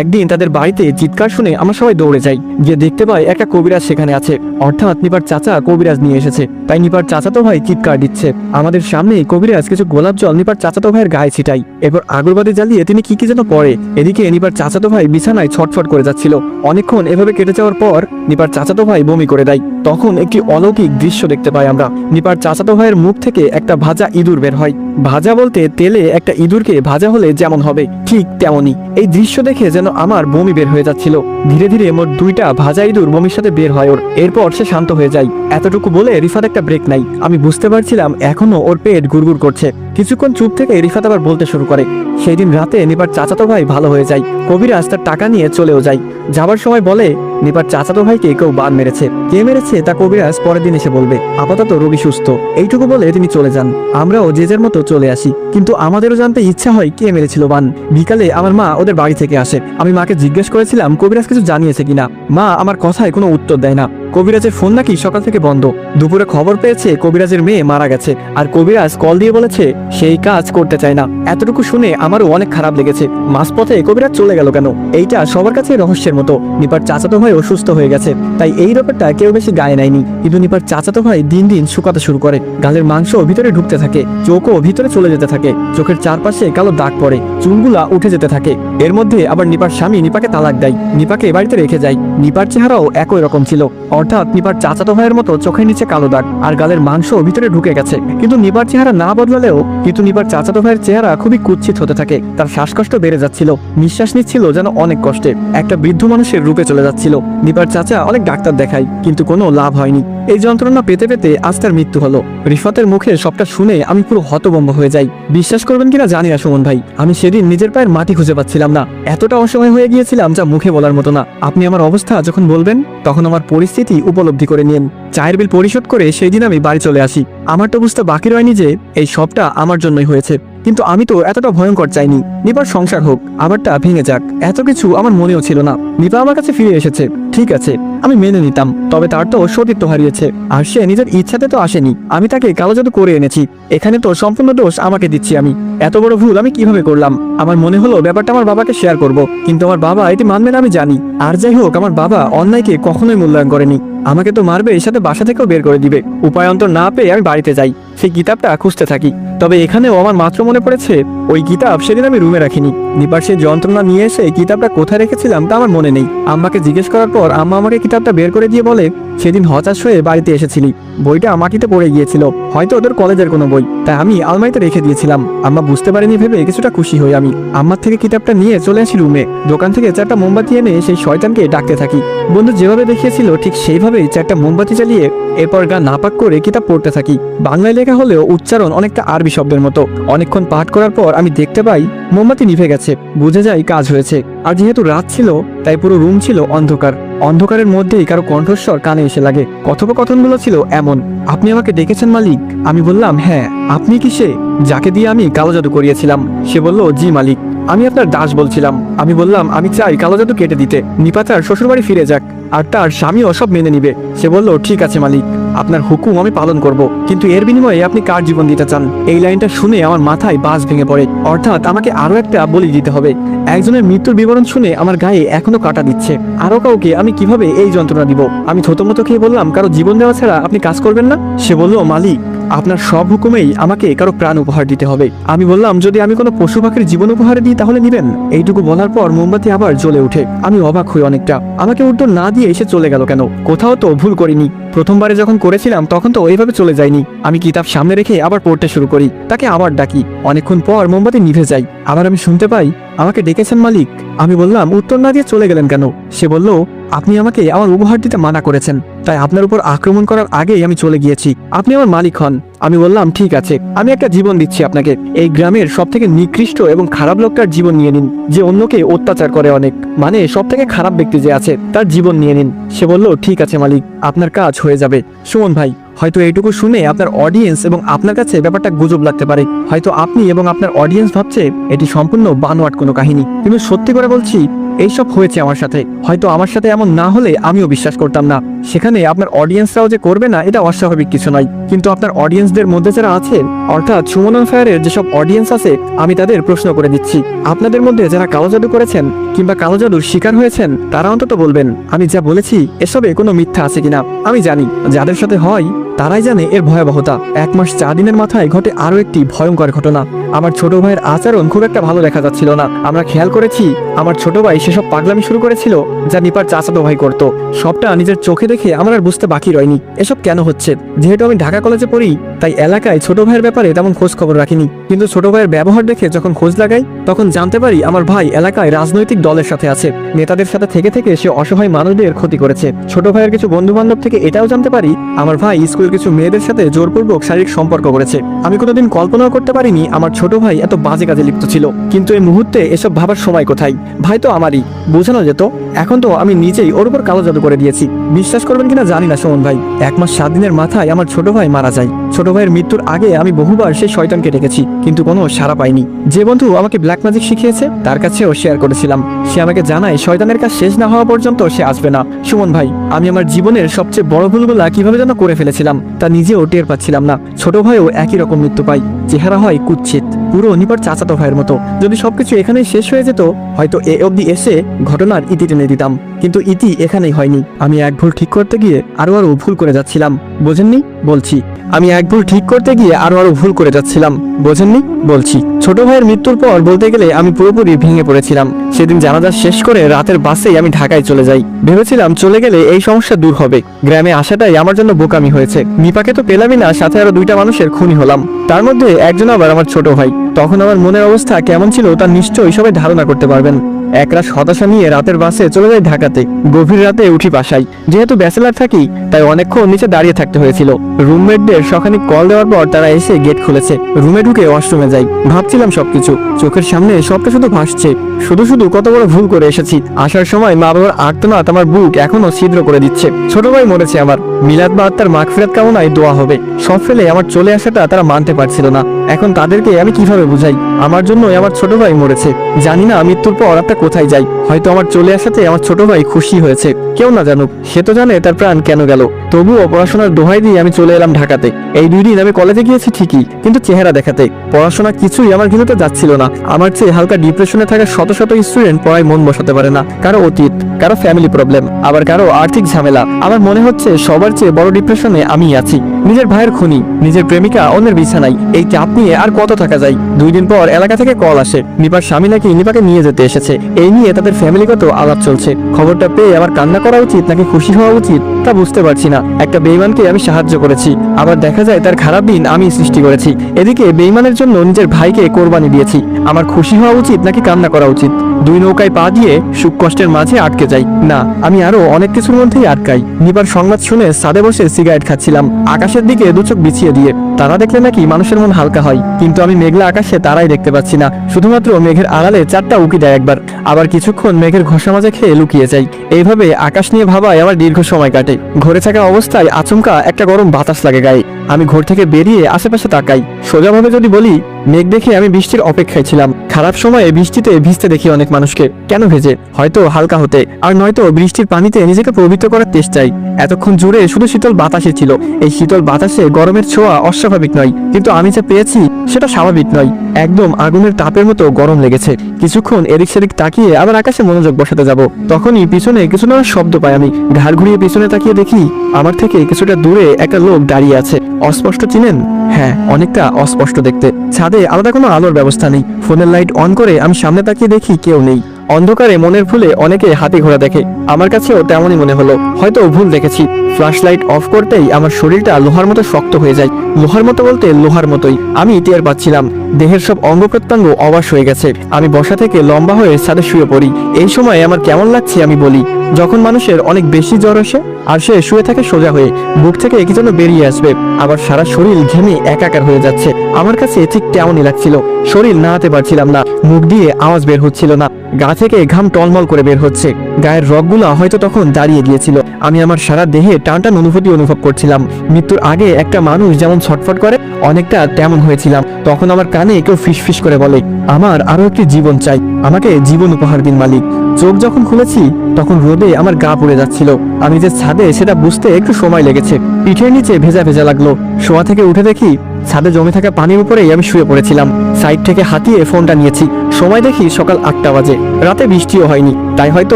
একদিন তাদের বাড়িতে চিৎকার শুনে আমরা সবাই দৌড়ে যাই। গিয়ে দেখতে পাই একটা কবিরাজ সেখানে আছে। অর্থাৎ নিপার চাচা কবিরাজ নিয়ে এসেছে। তাই নিপার চাচাতো ভাই চিৎকার দিচ্ছে। আমাদের সামনে কবিরাজ কিছু গোলাপ জল নিপার চাচাতো ভাইয়ের গায়ে ছিটাই এরপর আগরবাতি জ্বালিয়ে তিনি কি কি যেন পরে। এদিকে নিপার চাচাতো ভাই বিছানায় ছটফট করে যাচ্ছিল। অনেকক্ষণ এভাবে কেটে যাওয়ার পর নিপার চাচাতো ভাই বমি করে দেয়। তখন একটি অলৌকিক দৃশ্য দেখতে পাই আমরা। নিপার চাচাতো ভাইয়ের মুখ থেকে একটা ভাজা ইঁদুর বের হয়। ভাজা বলতে তেলে একটা ইঁদুরকে ভাজা হলে যেমন হবে, ঠিক তেমনই। এই দৃশ্য দেখে যেন আমার বমি বের হয়ে যাচ্ছিল। ধীরে ধীরে মোট দুইটা ভাজা ইঁদুর বমির সাথে বের হয় ওর। এরপর সে শান্ত হয়ে যায়। এতটুকু বলে রিফাত একটা ব্রেক নাই আমি বুঝতে পারছিলাম এখনও ওর পেট গুড় করছে। কিছুক্ষণ চুপ থেকে রিফাত আবার বলতে শুরু করে। সেই দিন রাতে নিবার চাচাতো ভাই ভালো হয়ে যায়। কবিরাজ তার টাকা নিয়ে চলেও যায়। যাবার সময় বলে নিপার চাচাতো ভাইকে কেউ বান মেরেছে। কে মেরেছে তা কবিরাজ পরের দিন এসে বলবে, আপাতত রোগী সুস্থ। এইটুকু বলে তিনি চলে যান। আমরাও যে মতো চলে আসি। কিন্তু আমাদেরও জানতে ইচ্ছা হয় কে মেরেছিল বান। বিকালে আমার মা ওদের বাড়ি থেকে আসে। আমি মাকে জিজ্ঞেস করেছিলাম, কবিরাজ কিছু জানিয়েছে কিনা? মা আমার কথায় কোনো উত্তর দেয় না। কবিরাজের ফোন নাকি সকাল থেকে বন্ধ। দুপুরে খবর পেয়েছে কবিরাজের মেয়ে মারা গেছে। আর কবিরাজ কল দিয়ে বলেছে, সেই কাজ করতে চায় না। এতটুকু শুনে আমারও অনেক খারাপ লেগেছে। মাঝপথে কবিরাজ চলে গেল কেন? এইটা সবার কাছে রহস্যের মতো। নিপার চাচাতো ভাই অসুস্থ হয়ে গেছে। তাই এই ব্যাপারটা কেউ বেশি গায়ে নেয়নি। কিন্তু নিপার চাচাতো ভাই দিন দিন শুকাতে শুরু করে। গালের মাংস ভিতরে ঢুকতে থাকে। চোখও ভিতরে চলে যেতে থাকে। চোখের চারপাশে কালো দাগ পড়ে। চুলগুলা উঠে যেতে থাকে। এর মধ্যে আবার নিপার স্বামী নিপাকে তালাক দেয়। নিপাকে বাড়িতে রেখে যায়। নিপার চেহারাও একই রকম ছিল। অর্থাৎ নিবার চাচাতো ভাইয়ের মতো চোখের নিচে কালো দাগ আর গালের মাংস ভিতরে ঢুকে গেছে। কিন্তু নিবার চেহারা না বদলালেও কিন্তু নিবার চাচাতো ভাইয়ের চেহারা খুবই কুচ্ছিত হতে থাকে। তার শ্বাসকষ্ট বেড়ে যাচ্ছিল। নিঃশ্বাস নিচ্ছিল যেন অনেক কষ্টে। একটা বৃদ্ধ মানুষের রূপে চলে যাচ্ছিল। নিবার চাচা অনেক ডাক্তার দেখায়, কিন্তু কোনো লাভ হয়নি। এই যন্ত্রণা পেতে পেতে আজ তার মৃত্যু হলো। রিফাতের মুখে সবটা শুনে আমি পুরো হতবম্ব হয়ে যাই। বিশ্বাস করবেন কিনা জানি না, সুমন ভাই। আমি সেদিন নিজের পায়ের মাটি খুঁজে পাচ্ছিলাম না। এতটা অসময় হয়ে গিয়েছিলাম যা মুখে বলার মতো না। আপনি আমার অবস্থা যখন বলবেন, তখন আমার পরিস্থিতি উপলব্ধি করে নিন। চায়ের বিল পরিশোধ করে সেই দিন আমি বাড়ি চলে আসি। আমার তো বুঝতে বাকি রয়নি যে এই সবটা আমার জন্যই হয়েছে। কিন্তু আমি তো এতটা ভয়ঙ্কর চাইনি। নিপার সংসার হোক আবারটা ভেঙে যাক। এত কিছু আমার মনেও ছিল না। নিপা আমার কাছে ফিরে এসেছে। ঠিক আছে, আমি মেনে নিতাম, তবে তার তো সতীত্ব হারিয়েছে। আর সে নিজের ইচ্ছাতে তো আসেনি। আমি তাকে কালো জাদু করে এনেছি। এখানে তো সম্পূর্ণ দোষ আমাকে দিচ্ছি আমি। এত বড় ভুল আমি কীভাবে করলাম? আমার মনে হলো ব্যাপারটা আমার বাবাকে শেয়ার করব, কিন্তু আমার বাবা এটি মানবে না আমি জানি। আর যাই হোক, আমার বাবা অন্যায়কে কখনোই মূল্যায়ন করেনি। আমাকে তো মারবে এর সাথে বাসা থেকেও বের করে দিবে। উপায়ন্তর না পেয়ে আমি বাড়িতে যাই। সেই কিতাবটা খুঁজতে থাকি। তবে এখানেও আমার মাত্র মনে পড়েছে, ওই কিতাব সেদিন আমি রুমে রাখিনি। নিপার সেই যন্ত্রণা নিয়ে এসে কিতাবটা কোথায় রেখেছিলাম তা আমার মনে নেই। আম্মাকে জিজ্ঞেস করার পর আম্মা আমাকে কিতাবটা বের করে দিয়ে বলে, সেদিন হতাশ হয়ে বাড়িতে এসেছিলি। বইটা মাটিতে পড়ে গিয়েছিল। হয়তো ওদের কলেজের কোনো বই। তাই আমি আলমারিতে রেখে দিয়েছিলাম। আম্মা বুঝতে পারিনি ভেবে কিছুটা খুশি হই আমি। আম্মার থেকে কিতাবটা নিয়ে চলে আসি রুমে। দোকান থেকে চারটা মোমবাতি এনে সেই শয়তানকে ডাকতে থাকি। বন্ধু যেভাবে দেখিয়েছিল ঠিক সেইভাবেই চারটা মোমবাতি জ্বালিয়ে এরপর গা নাপাক করে কিতাব পড়তে থাকি। বাংলায় লেখা হলেও উচ্চারণ অনেকটা আরবি শব্দের মতো। অনেকক্ষণ পাঠ করার পর আমি দেখতে পাই মোমবাতি নিভে গেছে। বুঝে যাই কাজ হয়েছে। আর যেহেতু রাত ছিল, তাই পুরো রুম ছিল অন্ধকার। অন্ধকারের মধ্যেই কারও কণ্ঠস্বর কানে এসে লাগে। কথোপকথনগুলো ছিল এমন, আপনি আমাকে ডেকেছেন, মালিক? আমি বললাম হ্যাঁ আপনি কি সে? যাকে দিয়ে আমি কালো জাদু করিয়েছিলাম। সে বলল, জি, মালিক। আমি আপনার দাস বলছিলাম। আমি বললাম, আমি চাই কালো জাদু কেটে দিতে। নিপাতার শ্বশুরবাড়ি ফিরে যাক। আর তার স্বামীও সব মেনে নিবে। সে বলল, ঠিক আছে, মালিক। আপনার হুকুম আমি পালন করব। কিন্তু এর বিনিময়ে আপনি কার জীবন দিতে চান? এই লাইনটা শুনে আমার মাথায় বাস ভেঙে পড়ে। অর্থাৎ আমাকে আরও একটা বলি দিতে হবে। একজনের মৃত্যুর বিবরণ শুনে আমার গায়ে এখনও কাটা দিচ্ছে। আরও কাউকে আমি কীভাবে এই যন্ত্রণা দিব? আমি থতমত খেয়ে বললাম, কারও জীবন দেওয়া ছাড়া আপনি কাজ করবেন না? সে বলল, মালিক, আপনার সব হুকুমেই আমাকে কারও প্রাণ উপহার দিতে হবে। আমি বললাম, যদি আমি কোনো পশু পাখির জীবন উপহার দিই তাহলে নিবেন। এইটুকু বলার পর মোমবাতি আবার জ্বলে ওঠে। আমি অবাক হই অনেকটা। আমাকে উত্তর না দিয়ে এসে চলে গেল কেন? কোথাও তো ভুল করিনি। প্রথমবারে যখন করেছিলাম, তখন তো ওইভাবে চলে যায়নি। আমি কিতাব সামনে রেখে আবার পড়তে শুরু করি। তাকে আবার ডাকি। অনেকক্ষণ পর মোমবাতি নিভে যাই আবার আমি শুনতে পাই, আমাকে ডেকেছেন মালিক। আমি বললাম, উত্তর না দিয়ে চলে গেলেন কেন? সে বলল, আপনি আমাকে আমার উপহার দিতে মানা করেছেন। তাই আপনার উপর আক্রমণ করার আগেই আমি চলে গিয়েছি। আপনি আমার মালিক হন। আমি বললাম, ঠিক আছে, আমি একটা জীবন দিচ্ছি আপনাকে। এই গ্রামের সব থেকে নিকৃষ্ট এবং খারাপ লোকটার জীবন নিয়ে নিন। যে অন্যকে অত্যাচার করে অনেক। মানে সব থেকে খারাপ ব্যক্তি যে আছে, তার জীবন নিয়ে নিন। সে বলল, ঠিক আছে মালিক, আপনার কাজ হয়ে যাবে। সুমন ভাই, হয়তো এইটুকু শুনে আপনার অডিয়েন্স এবং আপনার কাছে ব্যাপারটা গুজব লাগতে পারে। হয়তো আপনি এবং আপনার অডিয়েন্স ভাবছে, এটি সম্পূর্ণ বানোয়াট কোনো কাহিনী। কিন্তু সত্যি করে বলছি এইসব হয়েছে আমার সাথে। হয়তো আমার সাথে এমন না হলে আমিও বিশ্বাস করতাম না। সেখানে আপনার অডিয়েন্সরাও যে করবে না, এটা অস্বাভাবিক কিছু নয়। কিন্তু আপনার অডিয়েন্সদের মধ্যে যারা আছে অর্থাৎ সুমন ফায়ারের যেসব অডিয়েন্স আছে, আমি তাদের প্রশ্ন করে দিচ্ছি। আপনাদের মধ্যে যারা কালো জাদু করেছেন কিংবা কালো জাদুর শিকার হয়েছেন, তারা অন্তত বলবেন, আমি যা বলেছি, এসবে কোনো মিথ্যা আছে কিনা? আমি জানি, যাদের সাথে হয় তারাই জানে এর ভয়াবহতা। এক মাস চার দিনের মাথায় ঘটে আরও একটি ভয়ঙ্কর ঘটনা। আমার ছোট ভাইয়ের আচরণ খুব একটা ভালো দেখা যাচ্ছিল না। আমরা খেয়াল করেছি, আমার ছোট ভাই সেসব পাগলামি শুরু করেছিল যা নিপার চাচাতো ভাই করত। সবটা নিজের চোখে দেখে আমার আর বুঝতে বাকি রয়নি। এসব কেন হচ্ছে? যেহেতু আমি ঢাকা কলেজে পড়ি, তাই এলাকায় ছোট ভাইয়ের ব্যাপারে তেমন খোঁজ খবর রাখিনি। কিন্তু ছোট ভাইয়ের ব্যবহার দেখে যখন খোঁজ লাগাই, তখন জানতে পারি আমার ভাই এলাকায় রাজনৈতিক দলের সাথে আছে। নেতাদের সাথে থেকে থেকে সে অসহায় মানুষদের ক্ষতি করেছে। ছোট ভাইয়ের কিছু বন্ধু বান্ধব থেকে এটাও জানতে পারি, আমার ভাই স্কুলের কিছু মেয়েদের সাথে জোরপূর্বক শারীরিক সম্পর্ক করেছে। আমি কোনোদিন কল্পনাও করতে পারিনি আমার ছোট ভাই এত বাজে কাজে লিপ্ত ছিল। কিন্তু এই মুহূর্তে এসব ভাবার সময় কোথায়? ভাই তো আমারই। বোঝানো যেত, এখন তো আমি নিজেই ওর উপর কালো জাদু করে দিয়েছি। বিশ্বাস করবেন কিনা জানি না, সুমন ভাই। এক মাস সাত দিনের মাথায় আমার ছোট ভাই মারা যায়। ছোট ভাইয়ের মৃত্যুর আগে আমি বহুবার সেই শয়তানকে ডেকেছি, কিন্তু কোনো সাড়া পাইনি। যে বন্ধু আমাকে ব্ল্যাক ম্যাজিক শিখিয়েছে, তার কাছেও শেয়ার করেছিলাম। সে আমাকে জানায়, শয়তানের কাজ শেষ না হওয়া পর্যন্ত সে আসবে না। সুমন ভাই, আমি আমার জীবনের সবচেয়ে বড় ভুলগুলা কীভাবে যেন করে ফেলেছিলাম। তা নিজেও টের পাচ্ছিলাম না। ছোট ভাইও একই রকম মৃত্যু পাই চেহারা হয় কুচ্ছিত পুরো নিপার চাচাতো ভাইয়ের মতো। যদি সবকিছু এখানেই শেষ হয়ে যেত, হয়তো এ অবধি এসে ঘটনার ইতি টেনে দিতাম। কিন্তু ইতি এখানেই হয়নি। আমি এক ভুল ঠিক করতে গিয়ে আরও আরও ভুল করে যাচ্ছিলাম। বোঝেননি? বলছি। আমি এক ভুল ঠিক করতে গিয়ে আরও আরও ভুল করে যাচ্ছিলাম। বোঝেননি? বলছি। ছোট ভাইয়ের মৃত্যুর পর বলতে গেলে আমি পুরোপুরি ভেঙে পড়েছিলাম। সেদিন জানাজা শেষ করে রাতের বাসেই আমি ঢাকায় চলে যাই। ভেবেছিলাম চলে গেলে এই সমস্যা দূর হবে। গ্রামে আসাটাই আমার জন্য বোকামি হয়েছে। নিপাকে তো পেলামই না, সাথে আরও দুইটা মানুষের খুনি হলাম। তার মধ্যে একজন আবার আমার ছোট ভাই। তখন আমার মনের অবস্থা কেমন ছিল তা নিশ্চয়ই সবাই ধারণা করতে পারবেন। একরাশ হতাশা নিয়ে রাতের বাসে চলে যাই ঢাকাতে। গভীর রাতে উঠি বাসায়। যেহেতু ব্যাচেলার থাকি, তাই অনেকক্ষণ নিচে দাঁড়িয়ে থাকতে হয়েছিল। রুমমেটদের সখানি কল দেওয়ার পর তারা এসে গেট খুলেছে। রুমে ঢুকে ওয়াশরুমে যাই। ভাবছিলাম সবকিছু। চোখের সামনে সবটা শুধু ভাসছে। শুধু শুধু কত বড় ভুল করে এসেছি। আসার সময় মা বাবার আর্তনাদ আমার বুক এখনও ছিদ্র করে দিচ্ছে। ছোট ভাই মরেছে আমার। মিলাদ বা আত্মার মাখ মাগফিরাত কামনায় দোয়া হবে। সব ফেলে আমার চলে আসাটা তারা মানতে পারছিল না। এখন তাদেরকে আমি কীভাবে বুঝাই? আমার জন্য আমার ছোট ভাই মরেছে। জানি না মৃত্যুর পর একটা কোথায় যাই হয়তো আমার চলে আসাতে আমার ছোট ভাই খুশি হয়েছে। কেউ না জানুক, সে তো জানে তার প্রাণ কেন গেল। তবুও পড়াশোনার দোহাই দিয়ে আমি চলে এলাম ঢাকাতে। এই দুই দিন আমি কলেজে গিয়েছি ঠিকই, কিন্তু চেহারা দেখাতে। পড়াশোনা কিছুই আমার ভিতরে যাচ্ছিল না। আমার চেয়ে হালকা ডিপ্রেশনে থাকা শত শত স্টুডেন্ট পড়ায় মন বসাতে পারে না। কারও অতীত, কারও ফ্যামিলি প্রবলেম আবার কারও আর্থিক ঝামেলা। আমার মনে হচ্ছে সবার চেয়ে বড় ডিপ্রেশনে আমি আছি। নিজের ভাইয়ের খুনি, নিজের প্রেমিকা, অন্যের বিছানায়। এই চাপ নিয়ে আর কত থাকা যায়? দুই দিন পর এলাকা থেকে কল আসে। নিপার স্বামী নাকি নিপাকে নিয়ে যেতে এসেছে। এই নিয়ে তাদের ফ্যামিলিগত আলাপ চলছে। খবরটা পেয়ে আমার কান্না করা উচিত নাকি খুশি হওয়া উচিত? তা বুঝতে পারছি না। একটা বেইমানকে আমি সাহায্য করেছি। আবার দেখা যায় তার খারাপ দিন আমি সৃষ্টি করেছি। এদিকে বেইমানের জন্য নিজের ভাইকে কোরবানি দিয়েছি। আমার খুশি হওয়া উচিত নাকি কান্না করা উচিত? দুই নৌকায় পা দিয়ে সুখ কষ্টের মাঝে আটকে যাই। না, আমি আরও অনেক কিছুর মধ্যেই আটকাই। নিবার সংবাদ শুনে সাদে বসে সিগারেট খাচ্ছিলাম। আকাশের দিকে দুচোখ বিছিয়ে দিয়ে। তারা দেখলে নাকি মানুষের মন হালকা হয়। কিন্তু আমি মেঘলা আকাশে তারাই দেখতে পাচ্ছি না। শুধুমাত্র মেঘের আড়ালে চারটা উকি দেয় একবার। আবার কিছুক্ষণ মেঘের ঘষা মাঝে খেয়ে লুকিয়ে যাই। এইভাবে আকাশ নিয়ে ভাবায় আমার দীর্ঘ সময় কাটে। ঘরে থাকা অবস্থায় আচমকা একটা গরম বাতাস লাগে গায়ে। আমি ঘর থেকে বেরিয়ে আশেপাশে তাকাই। সোজাভাবে যদি বলি, মেঘ দেখে আমি বৃষ্টির অপেক্ষায় ছিলাম। খারাপ সময়ে বৃষ্টিতে ভিজতে দেখি অনেক মানুষকে। কেন ভেজে? হয়তো হালকা হতে। আর নয়তো বৃষ্টির পানিতে নিজেকে পবিত্র করার চেষ্টাই এতক্ষণ জুড়ে শুধু শীতল বাতাসে ছিল। এই শীতল বাতাসে গরমের ছোঁয়া অস্বাভাবিক নয়। কিন্তু আমি যা পেয়েছি, সেটা স্বাভাবিক নয়। একদম আগুনের তাপের মতো গরম লেগেছে। কিছুক্ষণ এদিক সেদিক তাকিয়ে আবার আকাশে মনোযোগ বসাতে যাব। তখনই পিছনে কিছু না শব্দ পাই আমি। ঘাড় ঘুরিয়ে পিছনে তাকিয়ে দেখি, আমার থেকে কিছুটা দূরে একটা লোক দাঁড়িয়ে আছে। অস্পষ্ট চিনেন? হ্যাঁ অনেকটা অস্পষ্ট দেখতে। ছাদে আলাদা কোনো আলোর ব্যবস্থা নেই। ফোনের লাইট অন করে আমি সামনে তাকিয়ে দেখি কেউ নেই। অন্ধকারে মনের ভুলে অনেকে হাতে ঘোড়া দেখে। আমার কাছেও তেমনই মনে হলো। হয়তো ভুল দেখেছি। ফ্ল্যাশ লাইট অফ করতেই আমার শরীরটা লোহার মতো শক্ত হয়ে যায়। লোহার মতো বলতে লোহার মতোই। আমি টের পাচ্ছিলাম। দেহের সব অঙ্গ প্রত্যঙ্গ অবাস হয়ে গেছে। আমি বসা থেকে লম্বা হয়ে ছাদে শুয়ে পড়ি। এই সময় আমার কেমন লাগছে আমি বলি। যখন মানুষের অনেক বেশি জ্বর আসে, আর সে শুয়ে থাকে সোজা হয়ে, বুক থেকে কি যেন বেরিয়ে আসবে। আবার সারা শরীর ঘেমে একাকার হয়ে যাচ্ছে। আমার কাছে ঠিক তেমনই লাগছিল। শরীর নাড়াতে পারছিলাম না। মুখ দিয়ে আওয়াজ বের হচ্ছিল না। গা থেকে ঘাম টলমল করে বের হচ্ছে। গায়ের রগগুলো হয়তো তখন দাঁড়িয়ে গিয়েছিল। আমি আমার সারা দেহে টানটান অনুভূতি অনুভব করছিলাম। মৃত্যুর আগে একটা মানুষ যেমন ছটফট করে, অনেকটা তেমন হয়েছিলাম। তখন আমার কানে কেউ ফিসফিস করে বলে, আমার আরও একটি জীবন চাই। আমাকে জীবন উপহার দিন, মালিক। চোখ যখন খুলেছি, তখন রোদে আমার গা পড়ে যাচ্ছিল। আমি যে ছাদে, সেটা বুঝতে একটু সময় লেগেছে। পিঠের নিচে ভেজা ভেজা লাগল। শোয়া থেকে উঠে দেখি ছাদে জমে থাকা পানির উপরেই আমি শুয়ে পড়েছিলাম। সাইড থেকে হাতিয়ে ফোনটা নিয়েছি। সময় দেখি সকাল আটটা বাজে। রাতে বৃষ্টিও হয়নি, তাই হয়তো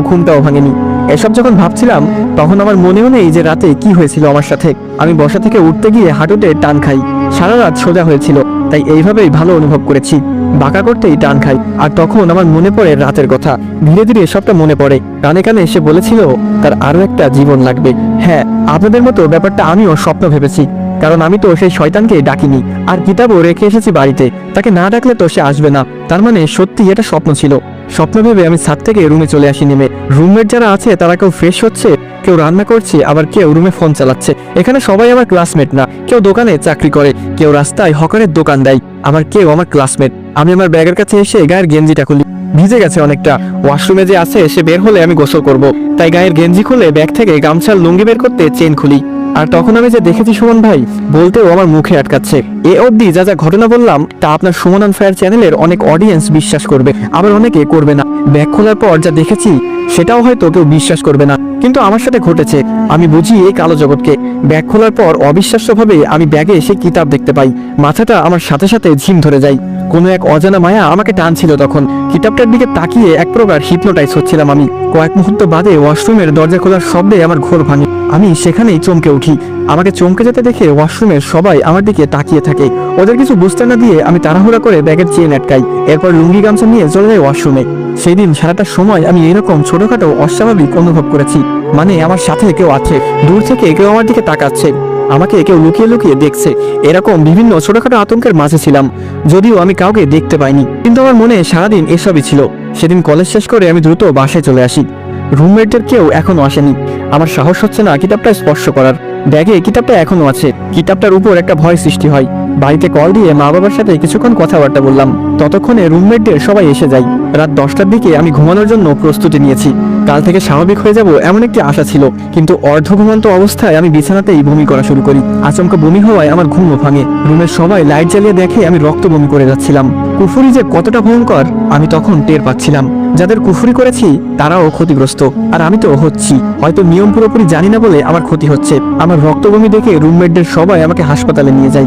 ঘুমটাও ভাঙেনি। এসব যখন ভাবছিলাম, তখন আমার মনেও নেই যে রাতে কি হয়েছিল আমার সাথে। আমি বসা থেকে উঠতে গিয়ে হাঁটুতে টান খাই। সারা রাত সোজা হয়েছিল, তাই এইভাবেই ভালো অনুভব করেছি। বাঁকা করতেই টান খাই, আর তখন আমার মনে পড়ে রাতের কথা। ধীরে ধীরে সবটা মনে পড়ে। কানে কানে এসে বলেছিল, তার আরও একটা জীবন লাগবে। হ্যাঁ আপনাদের মতো ব্যাপারটা আমিও স্বপ্ন ভেবেছি। কারণ আমি তো সেই শয়তানকে ডাকিনি, আর কিতাবও রেখে এসেছি বাড়িতে। তাকে না ডাকলে তো সে আসবে না। তার মানে সত্যি এটা স্বপ্ন ছিল। স্বপ্ন ভেবে আমি ছাদ থেকে রুমে চলে আসি নেমে। রুমমেট যারা আছে, তারা কেউ ফ্রেশ হচ্ছে, কেউ রান্না করছে, আবার কেউ রুমে ফোন চালাচ্ছে। এখানে সবাই আমার ক্লাসমেট না। কেউ দোকানে চাকরি করে, কেউ রাস্তায় হকারের দোকান দেয়, আবার কেউ আমার ক্লাসমেট। আমি আমার ব্যাগের কাছে এসে গায়ের গেঞ্জিটা খুলি। ভিজে গেছে অনেকটা। ওয়াশরুমে যে আছে, সে বের হলে আমি গোসল করব। তাই গায়ের গেঞ্জি খুলে ব্যাগ থেকে গামছার লুঙ্গি বের করতে চেন খুলি। আর তখন আমি যে দেখেছি সুমন ভাই, বলতেও আমার মুখে আটকাচ্ছে। এ অবধি যা যা ঘটনা বললাম, তা আপনার সুমন ফায়ার চ্যানেলের অনেক অডিয়েন্স বিশ্বাস করবে, আবার অনেকে করবে না। ব্যাগ খোলার পর যা দেখেছি, সেটাও হয়তো কেউ বিশ্বাস করবে না। কিন্তু আমার সাথে ঘটেছে, আমি বুঝি এই কালো জগৎকে। ব্যাগ খোলার পর অবিশ্বাস্যভাবে আমি ব্যাগে সেই কিতাব দেখতে পাই। মাথাটা আমার সাথে সাথে ঝিম ধরে যায়। কোনো এক অজানা মায়া আমাকে টানছিল তখন। কিতাবটার দিকে তাকিয়ে এক প্রকার হিপনোটাইজ হচ্ছিলাম আমি। কয়েক মুহূর্ত বাদে ওয়াশরুমের দরজা খোলার শব্দে আমার ঘোর ভাঙে। আমি সেখানেই চমকে উঠি। আমাকে চমকে যেতে দেখে ওয়াশরুমের সবাই আমার দিকে তাকিয়ে থাকে। ওদের কিছু বুঝতে না দিয়ে আমি তাড়াহুড়া করে ব্যাগের চেন আটকাই। এরপর লুঙ্গি গামছা নিয়ে চলে যাই ওয়াশরুমে। সেই দিন সারাটা সময় আমি এরকম ছোটখাটো অস্বাভাবিক অনুভব করেছি। মানে আমার সাথে কেউ আছে, দূর থেকে কেউ আমার দিকে তাকাচ্ছে। আমাকে কেউ লুকিয়ে লুকিয়ে দেখছে। এরকম বিভিন্ন ছোটখাটো আতঙ্কের মাঝে ছিলাম, যদিও আমি কাউকে দেখতে পাইনি। কিন্তু আমার মনে সারাদিন এসবই ছিল। সেদিন কলেজ শেষ করে আমি দ্রুত বাসায় চলে আসি। রুমমেটদের কেউ এখনও আসেনি। আমার সাহস হচ্ছে না কিতাবটা স্পর্শ করার। ব্যাগে কিতাবটা এখনও আছে। কিতাবটার উপর একটা ভয় সৃষ্টি হয়। বাড়িতে কল দিয়ে মা বাবার সাথে কিছুক্ষণ কথাবার্তা বললাম। ততক্ষণে রুমমেটদের সবাই এসে যায়। রাত দশটার দিকে আমি ঘুমানোর জন্য প্রস্তুতি নিয়েছি। কাল থেকে স্বাভাবিক হয়ে যাব এমন একটি আশা ছিল। কিন্তু অর্ধ ঘুমন্ত অবস্থায় আমি বিছানাতেই বমি করা শুরু করি। আচমকা বমি হওয়ায় আমার ঘুমও ভাঙে। রুমের সবাই লাইট জ্বালিয়ে দেখে আমি রক্ত বমি করে যাচ্ছিলাম। কুফুরি যে কতটা ভয়ঙ্কর, আমি তখন টের পাচ্ছিলাম। যাদের কুফুরি করেছি, তারাও ক্ষতিগ্রস্ত। আর আমি তো হচ্ছি। হয়তো নিয়ম পুরোপুরি জানি না বলে আমার ক্ষতি হচ্ছে। আমার রক্ত বমি দেখে রুমমেটদের সবাই আমাকে হাসপাতালে নিয়ে যায়।